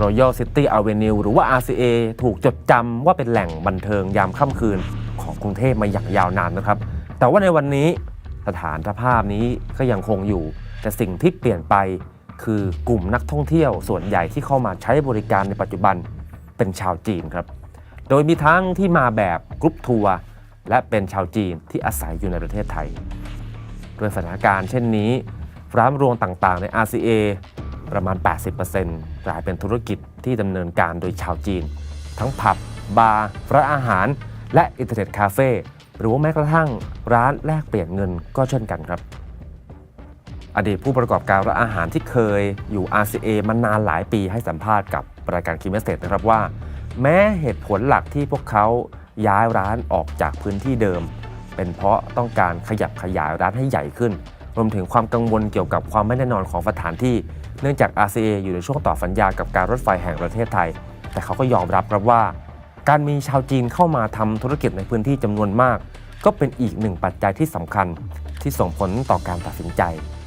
Royal City Avenue หรือว่า RCA ถูกจดจำว่าเป็นแหล่งบันเทิงยามค่ำคืนของกรุงเทพมาอย่างยาวนานนะครับ แต่ว่าในวันนี้สถานภาพนี้ก็ยังคงอยู่ แต่สิ่งที่เปลี่ยนไปคือกลุ่มนักท่องเที่ยวส่วนใหญ่ที่เข้ามาใช้บริการในปัจจุบันเป็นชาวจีนครับ โดยมีทั้งที่มาแบบกรุ๊ปทัวร์และเป็นชาวจีนที่อาศัยอยู่ในประเทศไทย ด้วยสถานการณ์เช่นนี้ ร้านรวงต่างๆ ใน RCA ประมาณ 80%กลายเป็นธุรกิจที่ดำเนินการโดยชาวจีน ทั้งผับ บาร์ร้านอาหาร และอินเทอร์เน็ตคาเฟ่หรือว่าแม้กระทั่งร้านแลกเปลี่ยนเงินก็เช่นกันครับ อดีตผู้ประกอบการร้านอาหารที่เคยอยู่ RCA มานานหลายปีให้สัมภาษณ์กับรายการคิมเมสเตนะครับว่า แม้เหตุผลหลักที่พวกเขาย้ายร้านออกจากพื้นที่เดิม เป็นเพราะต้องการขยับขยายร้านให้ใหญ่ขึ้น รวมถึงความกังวลเกี่ยวกับความไม่แน่นอนของสถานที่ เนื่องจาก RCA อยู่ในช่วงต่อสัญญากับการรถไฟแห่งประเทศไทย แต่เขาก็ยอมรับครับว่า การมีชาวจีนเข้ามาทำธุรกิจในพื้นที่จำนวนมาก ก็เป็นอีกหนึ่งปัจจัยที่สำคัญ ที่ส่งผลต่อการตัดสินใจ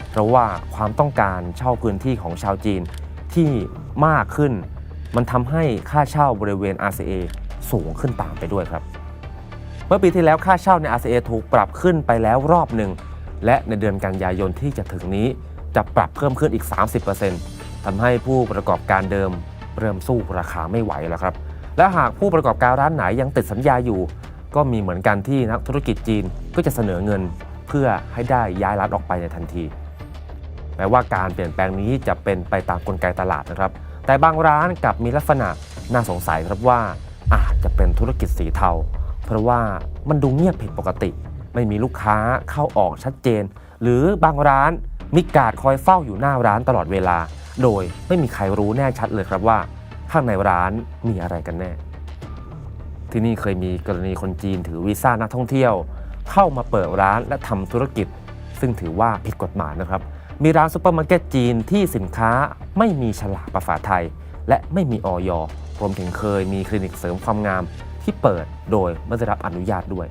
เพราะว่าความต้องการเช่าพื้นที่ของชาวจีนที่มากขึ้น มันทำให้ค่าเช่าบริเวณ RCA สูงขึ้นตามไปด้วยครับ เมื่อปีที่แล้วค่าเช่าใน RCA ถูกปรับขึ้นไปแล้วรอบหนึ่ง และในเดือนกันยายนที่จะถึงนี้จะปรับเพิ่มขึ้นอีก 30%ทำให้ผู้ประกอบการเดิมเริ่มสู้ราคาไม่ไหวแล้วครับ และหากผู้ประกอบการร้านไหนยังติดสัญญาอยู่ ก็มีเหมือนกันที่นักธุรกิจจีนก็จะเสนอเงินเพื่อให้ได้ย้ายร้านออกไปในทันที แม้ว่าการเปลี่ยนแปลงนี้จะเป็นไปตามกลไกตลาดนะครับ แต่บางร้านกลับมีลักษณะน่าสงสัยครับว่าอาจจะเป็นธุรกิจสีเทา เพราะว่ามันดูเงียบผิดปกติ ไม่มีลูกค้าเข้าออกชัดเจน หรือบางร้านมีกาดคอยเฝ้าอยู่หน้าร้านตลอดเวลา โดยไม่มีใครรู้แน่ชัดเลยครับว่า ข้างในร้านมีอะไรกันแน่ ที่นี่เคยมีกรณีคนจีนถือวีซ่านักท่องเที่ยว เข้ามาเปิดร้านและทำธุรกิจ ซึ่งถือว่าผิดกฎหมายนะครับ มีร้านซุปเปอร์มาร์เก็ตจีนที่สินค้าไม่มีฉลากภาษาไทย และไม่มีออยรวมถึงเคยมีคลินิกเสริมความงามที่เปิดโดยไม่ได้รับอนุญาตด้วย